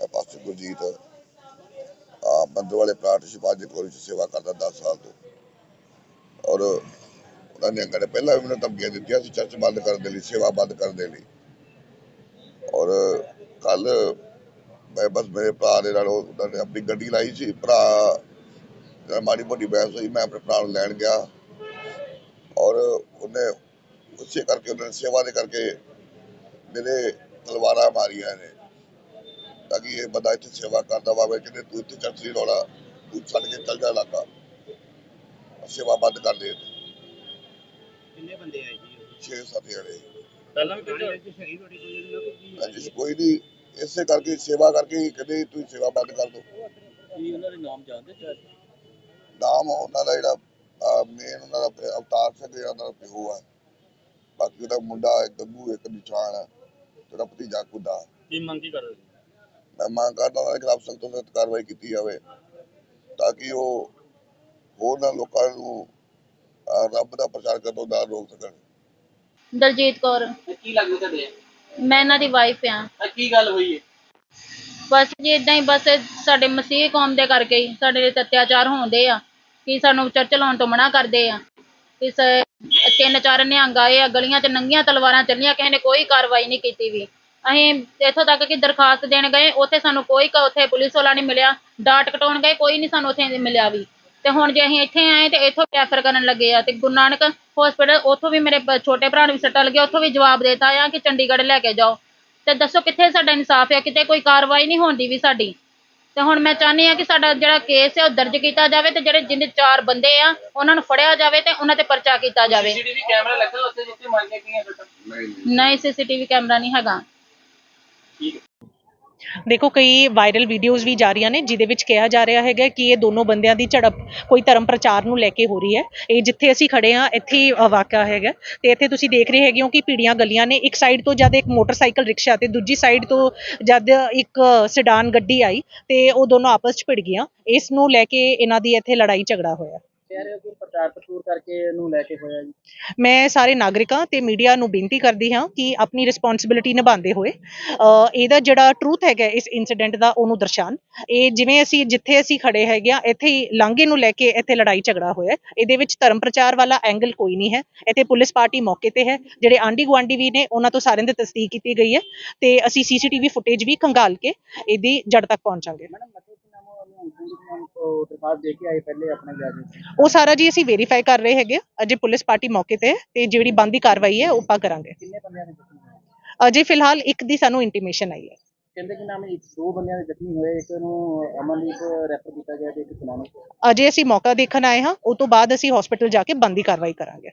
ਮੈਂ ਪਾਸਟਰ ਗੁਰਜੀਤ। ਆ ਬੰਦਰ ਵਾਲੇ ਪਲਾਟ ਸ਼ਿਵਾਜੀ ਕੋਲ ਸੇਵਾ ਕਰਦਾ 10 ਸਾਲ ਤੋਂ। ਔਰ ਉਹਨਾਂ ਨੇ ਅੰਗੜੇ ਪਹਿਲਾਂ ਵੀ ਮੈਨੂੰ ਧਮਕੀਆਂ ਦਿੱਤੀਆਂ ਸੀ, ਚਰਚ ਬੰਦ ਕਰਨ ਦੇ ਲਈ, ਸੇਵਾ ਬੰਦ ਕਰਨ ਦੇ ਲਈ। ਔਰ ਕੱਲ ਮੈਂ ਬਸ ਮੇਰੇ ਭਰਾ ਦੇ ਨਾਲ ਉਹਨਾਂ ਨੇ ਆਪਣੀ ਗੱਡੀ ਲਾਈ ਸੀ, ਭਰਾ ਮਾੜੀ ਮੋਟੀ ਬਹਿਸ ਹੋਈ, ਮੈਂ ਆਪਣੇ ਭਰਾ ਨੂੰ ਲੈਣ ਗਿਆ। ਔਰ ਉਹਨੇ ਉਸੇ ਕਰਕੇ, ਉਹਨਾਂ ਨੇ ਸੇਵਾ ਦੇ ਕਰਕੇ ਮੇਰੇ ਤਲਵਾਰਾਂ ਮਾਰੀਆਂ ਨੇ ਤਾਂ ਕਿ ਇਹ ਬੰਦਾ ਇੱਥੇ ਸੇਵਾ ਕਰਦਾ ਵਾ ਕਹਿੰਦੇ ਤੂੰ ਇੱਥੇ ਚਰਚ ਨਹੀਂ ਲਾਉਣਾ ਤੂੰ ਛੱਡ ਕੇ ਚੱਲ ਜਾ ਇਲਾਕਾ ਸੇਵਾ ਬੰਦ ਕਰ ਦੇ ਕਿੰਨੇ ਬੰਦੇ ਆਏ ਜੀ? 6 7 ਜਣੇ। ਪਹਿਲਾਂ ਵੀ ਕੋਈ ਇਹਦੇ ਨਾਲ ਕੋਈ ਕੋਈ ਨਹੀਂ। ਇਸੇ ਕਰਕੇ ਸੇਵਾ ਕਰਕੇ ਹੀ ਕਹਿੰਦੇ ਤੁਸੀਂ ਸੇਵਾ ਬੰਦ ਕਰ ਦਿਓ। ਕੀ ਉਹਨਾਂ ਦੇ ਨਾਮ ਜਾਣਦੇ ਚਾਹ? ਨਾਮ ਉਹਨਾਂ ਦਾ ਜਿਹੜਾ ਮੇਨ ਉਹਨਾਂ ਦਾ ਅਵਤਾਰ ਸਿੰਘ ਜਿਹੜਾ ਉਹਨਾਂ ਦਾ ਪਿਓ ਹੈ ਬਾਕੀ ਉਹਦਾ ਮੁੰਡਾ ਇੱਕ ਗੱਗੂ ਇੱਕ ਨਿਸ਼ਾਨ ਜਿਹੜਾ ਭਤੀਜਾ ਕੁੱਦਾ ਕੀ ਮੰਗ ਕੀ ਕਰਦੇ ਮੈਂ ਮੰਗ ਕਰਦਾ ਉਹਨਾਂ ਦੇ ਖਿਲਾਫ ਸਖਤ ਤੋਂ ਸਖਤ ਕਾਰਵਾਈ ਕੀਤੀ ਜਾਵੇ ਤਾਂ ਕਿ ਉਹ ਹੋਰਨਾਂ ਲੋਕਾਂ ਨੂੰ ਅਹ, ਰੱਬ ਦਾ ਪ੍ਰਚਾਰ ਕਰਨ ਤੋਂ ਨਾ ਰੋਕ ਸਕਣ। ਦਲਜੀਤ ਕੌਰ। ਕੀ ਲੱਗਦਾ ਤੁਹਾਡੇ? ਮੈਂ ਇਹਨਾਂ ਦੀ ਵਾਈਫ ਆ ਆ ਕੀ ਗੱਲ ਹੋਈ ਹੈ ਬਸ ਜੀ ਇਦਾਂ ਹੀ ਬਸ ਸਾਡੇ ਮਸੀਹ ਕੌਮ ਦੇ ਕਰਕੇ ਹੀ ਸਾਡੇ ਤੇ ਅਤਿਆਚਾਰ ਹੁੰਦੇ ਆ ਕਿ ਸਾਨੂੰ ਚਰਚ ਲਾਉਣ ਤੋਂ ਮਨਾ ਕਰਦੇ ਆ। ਇਸ ਤਿੰਨ ਚਾਰ ਨਿਹੰਗ ਆਏ ਆ ਗਲੀਆਂ 'ਚ ਨੰਗੀਆਂ ਤਲਵਾਰਾਂ ਚੱਲੀਆਂ ਕਿਸੇ ਨੇ ਕੋਈ ਕਾਰਵਾਈ ਨਹੀਂ ਕੀਤੀ ਵੀ। ਅਸੀਂ ਇੱਥੋਂ ਤੱਕ ਕਿ ਦਰਖਾਸਤ ਦੇਣ ਗਏ ਉੱਥੇ ਸਾਨੂੰ ਕੋਈ ਕ- ਉੱਥੇ ਪੁਲਿਸ ਵਾਲਾ ਨਹੀਂ ਮਿਲਿਆ ਡਾਟ ਕਟਾਉਣ ਗਏ ਕੋਈ ਨਹੀਂ ਸਾਨੂੰ ਉੱਥੇ ਮਿਲਿਆ ਵੀ। ਤੇ ਹੁਣ ਜੇ ਅਸੀਂ ਇੱਥੇ ਆਏ ਤੇ ਇੱਥੋਂ ਰੈਫਰ ਕਰਨ ਲੱਗੇ ਆ ਤੇ ਗੁਰੂ ਨਾਨਕ ਹਸਪੀਟਲ ਉੱਥੋਂ ਵੀ ਮੇਰੇ ਬ- ਛੋਟੇ ਭਰਾ ਨੂੰ ਵੀ ਸੱਟਾਂ ਲੱਗਿਆ ਉੱਥੋਂ ਵੀ ਜਵਾਬ ਦੇਤਾ ਆ ਕਿ ਚੰਡੀਗੜ੍ਹ ਲੈ ਕੇ ਜਾਓ। ਤੇ ਦੱਸੋ ਕਿੱਥੇ ਸਾਡਾ ਇਨਸਾਫ ਹੈ ਕਿਤੇ ਕੋਈ ਕਾਰਵਾਈ ਨਹੀਂ ਹੁੰਦੀ ਵੀ ਸਾਡੀ। ਤੇ ਹੁਣ ਮੈਂ ਚਾਹੁੰਦੀ ਆ ਕਿ ਸਾਡਾ ਜਿਹੜਾ ਕੇਸ ਹੈ ਉਹ ਦਰਜ ਕੀਤਾ ਜਾਵੇ ਤੇ ਜਿਹੜੇ ਜਿੰਨੇ ਚਾਰ ਬੰਦੇ ਆ ਉਹਨਾਂ ਨੂੰ ਫੜਿਆ ਜਾਵੇ ਤੇ ਉਹਨਾਂ ਤੇ ਪਰਚਾ ਕੀਤਾ ਜਾਵੇ। ਸੀਸੀਟੀਵੀ ਕੈਮਰਾ ਲੱਗਾ ਉੱਥੇ ਜਿੱਥੇ ਮਾਰੀਆਂ ਗਈਆਂ ਸੱਟਾਂ ਨਹੀਂ ਸੀਸੀਟੀਵੀ ਕੈਮਰਾ ਨਹੀਂ ਹੈਗਾ। ਦੇਖੋ ਕਈ ਵਾਇਰਲ ਵੀਡੀਓਜ਼ ਵੀ ਜਾ ਰਹੀਆਂ ਨੇ ਜਿਹਦੇ ਵਿੱਚ ਕਿਹਾ ਜਾ ਰਿਹਾ ਹੈਗਾ ਕਿ ਇਹ ਦੋਨੋਂ ਬੰਦਿਆਂ ਦੀ ਝੜਪ ਕੋਈ ਧਰਮ ਪ੍ਰਚਾਰ ਨੂੰ ਲੈ ਕੇ ਹੋ ਰਹੀ ਹੈ। ਇਹ ਜਿੱਥੇ ਅਸੀਂ ਖੜੇ ਆ ਇੱਥੇ ਹੀ, ਵਾਕਿਆ ਹੈਗਾ। ਤੇ ਇੱਥੇ ਤੁਸੀਂ ਦੇਖ ਰਹੇ ਹੈਗੇ ਹੋ ਕਿ ਪੀੜੀਆਂ ਗਲੀਆਂ ਨੇ। ਇੱਕ ਸਾਈਡ ਤੋਂ ਜਦ ਇੱਕ ਮੋਟਰਸਾਈਕਲ ਰਿਕਸ਼ਾ ਤੇ ਦੂਜੀ ਸਾਈਡ ਤੋਂ ਜਦ ਇੱਕ ਸਿਡਾਨ ਗੱਡੀ ਆਈ ਤੇ ਉਹ ਦੋਨੋਂ ਆਪਸ 'ਚ ਭਿੜ ਗਈਆਂ। ਇਸ ਨੂੰ ਲੈ ਕੇ ਇਹਨਾਂ ਦੀ ਇੱਥੇ ਲੜਾਈ ਝਗੜਾ ਹੋਇਆ। ਰਹੇ ਹੋ ਕਿ ਪ੍ਰਚਾਰ ਪ੍ਰਚੂਰ ਕਰਕੇ ਇਹਨੂੰ ਲੈ ਕੇ ਹੋਇਆ ਜੀ? ਮੈਂ ਸਾਰੇ ਨਾਗਰਿਕਾਂ ਤੇ ਮੀਡੀਆ ਨੂੰ ਬੇਨਤੀ ਕਰਦੀ ਹਾਂ ਕਿ ਆਪਣੀ ਰਿਸਪੌਂਸਿਬਿਲਿਟੀ ਨਿਭਾਉਂਦੇ ਹੋਏ ਅ, ਇਹਦਾ ਜਿਹੜਾ ਟਰੂਥ ਹੈਗਾ ਇਸ ਇਨਸੀਡੈਂਟ ਦਾ ਉਹਨੂੰ ਦਰਸਾਉਣ। ਇਹ ਜਿਵੇਂ ਅਸੀਂ ਜਿੱਥੇ ਅਸੀਂ ਖੜੇ ਹੈਗੇ ਆ ਇੱਥੇ ਹੀ ਲਾਂਘੇ ਨੂੰ ਲੈ ਕੇ ਇੱਥੇ ਲੜਾਈ ਝਗੜਾ ਹੋਇਆ ਹੈ। ਇਹਦੇ ਵਿੱਚ ਧਰਮ ਪ੍ਰਚਾਰ ਵਾਲਾ ਐਂਗਲ ਕੋਈ ਨਹੀਂ ਹੈ। ਇੱਥੇ ਪੁਲਿਸ ਪਾਰਟੀ ਮੌਕੇ ਤੇ ਹੈ। ਜਿਹੜੇ ਆਂਢੀ ਗੁਆਂਢੀ ਵੀ ਨੇ ਉਹਨਾਂ ਤੋਂ ਸਾਰਿਆਂ ਦੀ ਤਸਦੀਕ ਕੀਤੀ ਗਈ ਹੈ। ਤੇ ਅਸੀਂ ਸੀਸੀਟੀਵੀ ਫੁਟੇਜ ਵੀ ਖੰਗਾਲ ਕੇ ਇਹਦੀ ਜੜ ਤੱਕ ਪਹੁੰਚਾਂਗੇ। ਮੈਡਮ ਮਤਲਬ ਕਿ ਨਾਮ ਉਹਨੂੰ ਨਾਮ ਤੋਂ ਦਰਖਾਸਤ ਦੇ ਕੇ ਆਏ ਪਹਿਲੇ ਆਪਣੇ ਜਾ ਕੇ ਉਹ ਸਾਰਾ ਜੀ ਅਸੀਂ ਵੈਰੀਫਾਈ ਕਰ ਰਹੇ ਹੈਗੇ। ਆ। ਅਜੇ ਪੁਲਿਸ ਪਾਰਟੀ ਮੌਕੇ ਤੇ ਹੈ ਤੇ ਜਿਹੜੀ ਬੰਦੀ ਕਾਰਵਾਈ ਹੈ ਉਹ ਆਪਾਂ ਕਰਾਂਗੇ। ਕਿੰਨੇ ਬੰਦਿਆਂ ਦੇ ਜ਼ਖਮੀ ਹੋਏ? ਅਜੇ ਫਿਲਹਾਲ ਇੱਕ ਦੀ ਸਾਨੂੰ ਇੰਟੀਮੇਸ਼ਨ ਆਈ ਹੈ। ਕਹਿੰਦੇ ਕਿ ਨਾਮ ਇੱਕ ਦੋ ਬੰਦਿਆਂ ਦੇ ਜ਼ਖਮੀ ਹੋਏ ਇੱਕ ਨੂੰ ਅਮਨਦੀਪ ਰੈਫਰ ਕੀਤਾ ਗਿਆ ਤੇ ਇੱਕ ਸੁਨਾਮ। ਅਜੇ ਅਸੀਂ ਮੌਕਾ ਦੇਖਣ ਆਏ ਹਾਂ ਉਹ ਤੋਂ ਬਾਅਦ ਅਸੀਂ ਹਸਪੀਟਲ ਜਾ ਕੇ ਬੰਦੀ ਕਾਰਵਾਈ ਕਰਾਂਗੇ।